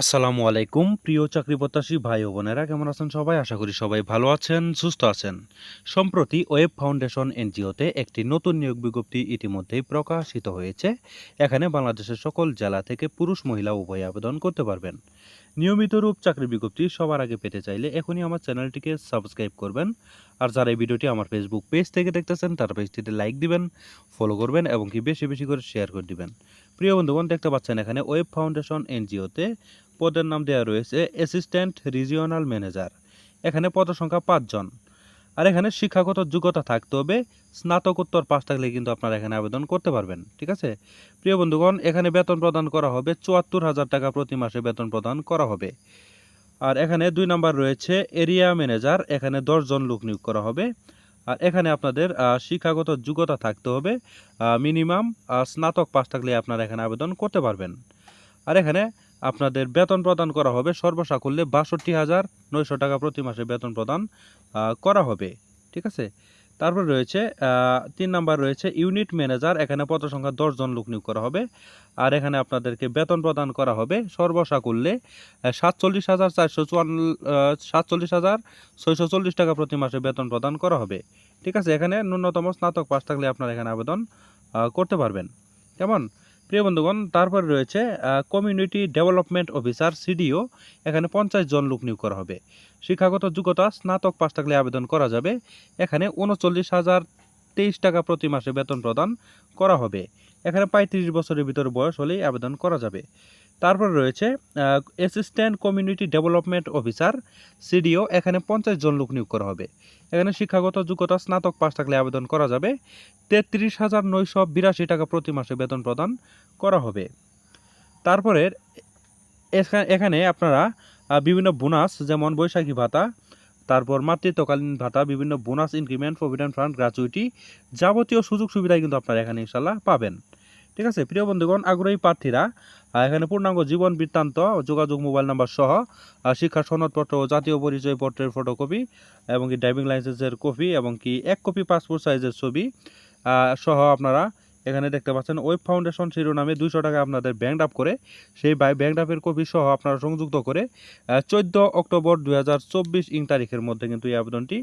আসসালামু আলাইকুম, প্রিয় চাকরি প্রত্যাশী ভাই ও বোনেরা, কেমন আছেন সবাই? আশা করি সবাই ভালো আছেন, সুস্থ আছেন। সম্প্রতি ওয়েব ফাউন্ডেশন এনজিওতে একটি নতুন নিয়োগ বিজ্ঞপ্তি ইতিমধ্যেই প্রকাশিত হয়েছে। এখানে বাংলাদেশের সকল জেলা থেকে পুরুষ, মহিলা উভয় আবেদন করতে পারবেন। নিয়মিত রূপ চাকরি বিজ্ঞপ্তি সবার আগে পেতে চাইলে এখনই আমার চ্যানেলটিকে সাবস্ক্রাইব করবেন। আর যারা এই ভিডিওটি আমার ফেসবুক পেজ থেকে দেখতেছেন, তার পেজটিতে লাইক দিবেন ফলো করবেন এবং কি বেশি বেশি করে শেয়ার করে দিবেন। প্রিয় বন্ধুগণ, দেখতে পাচ্ছেন এখানে ওয়েব ফাউন্ডেশন এনজিওতে পদের নাম দেওয়া রয়েছে অ্যাসিস্ট্যান্ট রিজিওনাল ম্যানেজার। এখানে পদ সংখ্যা পাঁচজন আর এখানে শিক্ষাগত যোগ্যতা থাকতে হবে। স্নাতকোত্তর পাশ থাকলে কিন্তু আপনারা এখানে আবেদন করতে পারবেন, ঠিক আছে? প্রিয় বন্ধুগণ, এখানে বেতন প্রদান করা হবে, চুয়াত্তর হাজার টাকা প্রতি মাসে বেতন প্রদান করা হবে। আর এখানে দুই নাম্বার রয়েছে, এরিয়া ম্যানেজার, এখানে দশজন লোক নিয়োগ করা হবে। আর এখানে আপনাদের শিক্ষাগত যোগ্যতা থাকতে হবে মিনিমাম স্নাতক পাস থাকলে আপনারা এখানে আবেদন করতে পারবেন। আর এখানে আপনাদের বেতন প্রদান করা হবে, সর্বসাকুল্যে বাষট্টি হাজার নয়শো টাকা প্রতি মাসে বেতন প্রদান করা হবে, ঠিক আছে? তারপর রয়েছে তিন নাম্বার রয়েছে ইউনিট ম্যানেজার এখানে পত্র সংখ্যা দশজন লোক নিয়োগ করা হবে। আর এখানে আপনাদেরকে বেতন প্রদান করা হবে সর্বসাকুল্যে সাতচল্লিশ হাজার চারশো চুয়ান্ন সাতচল্লিশ হাজার ছয়শো চল্লিশ টাকা প্রতি মাসে বেতন প্রদান করা হবে। ঠিক আছে, এখানে ন্যূনতম স্নাতক পাশ থাকলে আপনারা এখানে আবেদন করতে পারবেন। কেমন? প্রিয় বন্ধুগণ, তারপরে রয়েছে কমিউনিটি ডেভেলপমেন্ট অফিসার সিডিও এখানে পঞ্চাশ জন লোক নিয়োগ করা হবে। শিক্ষাগত যোগ্যতা স্নাতক পাশ থাকলে আবেদন করা যাবে। এখানে উনচল্লিশ হাজার তেইশ টাকা প্রতি মাসে বেতন প্রদান করা হবে। এখানে পঁয়ত্রিশ বছরের ভিতর বয়স হলেই আবেদন করা যাবে। তারপর রয়েছে assistant community development officer CDO এখানে পঞ্চাশ জন লোক নিয়োগ করা হবে। এখানে শিক্ষাগত যোগ্যতা স্নাতক পাশ থাকলে আবেদন করা যাবে। তেত্রিশ হাজার নয়শো বিরাশি টাকা প্রতি মাসে বেতন প্রদান করা হবে। তারপরে এখা- এখানে আপনারা বিভিন্ন বোনাস, যেমন বৈশাখী ভাতা তারপর মাতৃত্বকালীন ভাতা, বিভিন্ন bonus increment provident fund gratuity যাবতীয় সুযোগ সুবিধা কিন্তু আপনারা এখানে ইনশাল্লাহ পাবেন। ঠিক আছে, প্রিয় বন্ধুগণ, আগ্রহী প্রার্থীরা এখানে পূর্ণাঙ্গ জীবন বৃত্তান্ত, যোগাযোগ মোবাইল নাম্বার সহ শিক্ষা সনদপত্র জাতীয় পরিচয়পত্রের ফটোকপি এবং কি ড্রাইভিং লাইসেন্সের কপি এবং কি এক কপি পাসপোর্ট সাইজের ছবি সহ আপনারা এখানে দেখতে পাচ্ছেন ওয়েব ফাউন্ডেশন শিরোনামে দুইশো টাকা আপনাদের ব্যাংক ড্রাফ করে, সেই ব্যাংক ড্রাফের কপি সহ আপনারা সংযুক্ত করে চোদ্দ অক্টোবর দুই হাজার চব্বিশ ইং তারিখের মধ্যে কিন্তু এই আবেদনটি,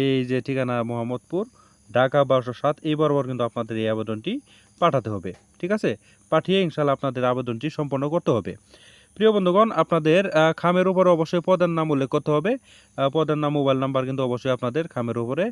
এই যে ঠিকানা মোহাম্মদপুর, ঢাকা বারোশো সাত, এই বরাবর কিন্তু আপনাদের এই আবেদনটি পাঠাতে হবে, ঠিক আছে? পাঠিয়ে ইনশাল্লাহ আপনাদের আবেদনটি সম্পন্ন করতে হবে। প্রিয় বন্ধুগণ, আপনাদের খামের উপরে অবশ্যই পদের নাম উল্লেখ করতে হবে পদের নাম, মোবাইল নাম্বার কিন্তু অবশ্যই আপনাদের খামের উপরে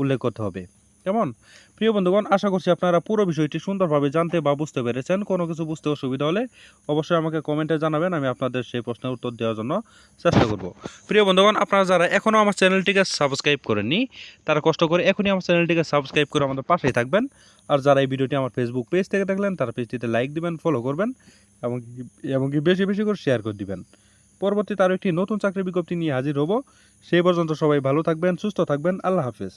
উল্লেখ করতে হবে। কেমন? প্রিয় বন্ধুগণ, আশা করছি আপনারা পুরো বিষয়টি সুন্দরভাবে জানতে বা বুঝতে পেরেছেন। কোনো কিছু বুঝতে অসুবিধা হলে অবশ্যই আমাকে কমেন্টে জানাবেন, আমি আপনাদের সেই প্রশ্নের উত্তর দেওয়ার জন্য চেষ্টা করব। প্রিয় বন্ধুগণ, আপনারা যারা এখনও আমার চ্যানেলটিকে সাবস্ক্রাইব করেননি, তারা কষ্ট করে এখনই আমার চ্যানেলটিকে সাবস্ক্রাইব করে আমাদের পাশেই থাকবেন। আর যারা এই ভিডিওটি আমার ফেসবুক পেজ থেকে দেখলেন, তারা পেজটিতে লাইক দিবেন ফলো করবেন, এবং কি- এবং কি বেশি বেশি করে শেয়ার করে দিবেন। পরবর্তীতে আরও একটি নতুন চাকরি বিজ্ঞপ্তি নিয়ে হাজির হব। সেই পর্যন্ত সবাই ভালো থাকবেন, সুস্থ থাকবেন, আল্লাহ হাফেজ।